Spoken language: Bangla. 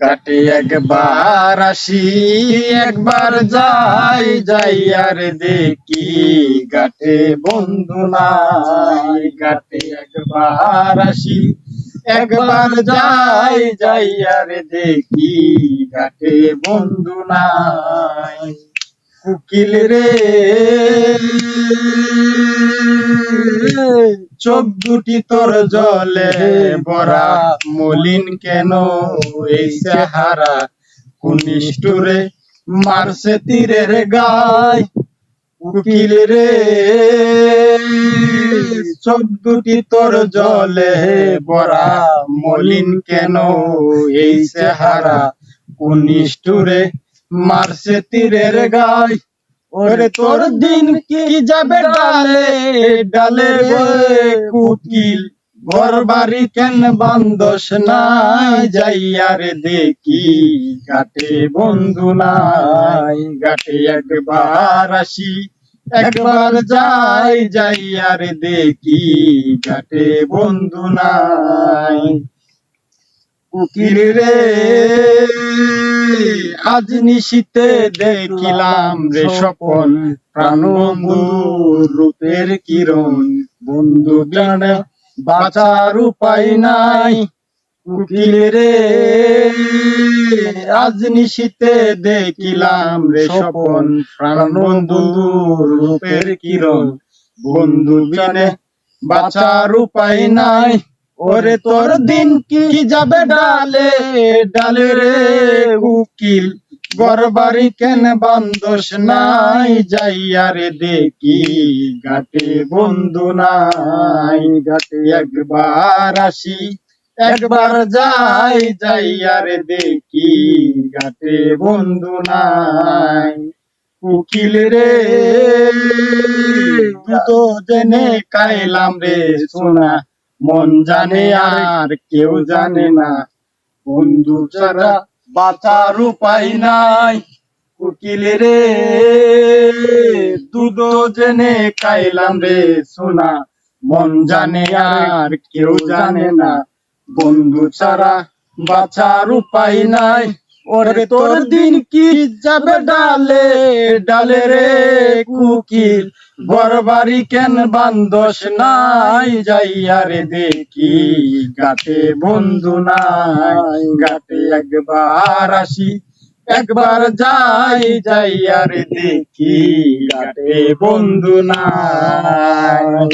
ঘাটে একবার আসি, একবার যাই যাই আর দেখি ঘাটে বন্ধু নাই। ঘাটে একবার আসি, একবার যাই যাই আর দেখি ঘাটে বন্ধু নাই। উকিল রে। চোখ দুটি তোর জলে বরা মলিন কেন? এই চেহারা কুনিষ্ঠুরে মারছে তীরের গায়, উকিল রে। চোখ দুটি তোর জলে বরা মলিন কেন? এই চেহারা কুনিষ্ঠুরে মারছে তীরের গায় ওরে তোর দিন কি যাবে ডালে? ডালে? কুকিল। ঘর বাড়ি কেন বান্দস নাই? যাইয়ার দেখি ঘাটে বন্ধু নাই। ঘাটে একবার আসি একবার যাই। যাইয়ার দেখি ঘাটে বন্ধু নাই। উকিল রে। আজ নিশীতে দেখিলাম রে স্বপন প্রাণ রূপের কিরণ। বন্ধু জানে বাঁচার উপায় নাই। উকিল রে, আজ নিশীতে দেখিলাম রে স্বপন প্রাণ রূপের কিরণ। বন্ধু জানে বাঁচার উপায় নাই। ওরে তোর দিন কি যাবে ডালে? ডালে রে উকিল। গরবারি কেন বান্দোস নাই? যাইয়া রে দেখি ঘাটে বন্ধু নাই। ঘাটে একবার আসি একবার যাই। যাইয়া রে দেখি ঘাটে বন্ধু নাই। উকিল রে তো জেনে কাইলাম রে সোনা। মন জানে আর কেউ জানে না। বন্ধু ছাড়া বাঁচার উপায় নাই। উকিল রে, দুধ জেনে খাইলাম রে সোনা। মন জানে আর কেউ জানে না। বন্ধু ছাড়া বাঁচার উপায় নাই। ওরে তোর দিন কি যাবে ডালে? ডালে রে কুকিল গরবারি কেন বান্দস নাই যাইয়া রে দেখি? গাতে বন্ধু নাই, গাতে একবার আসি, একবার যাই যাইয়া রে দেখি। গাতে বন্ধু নাই।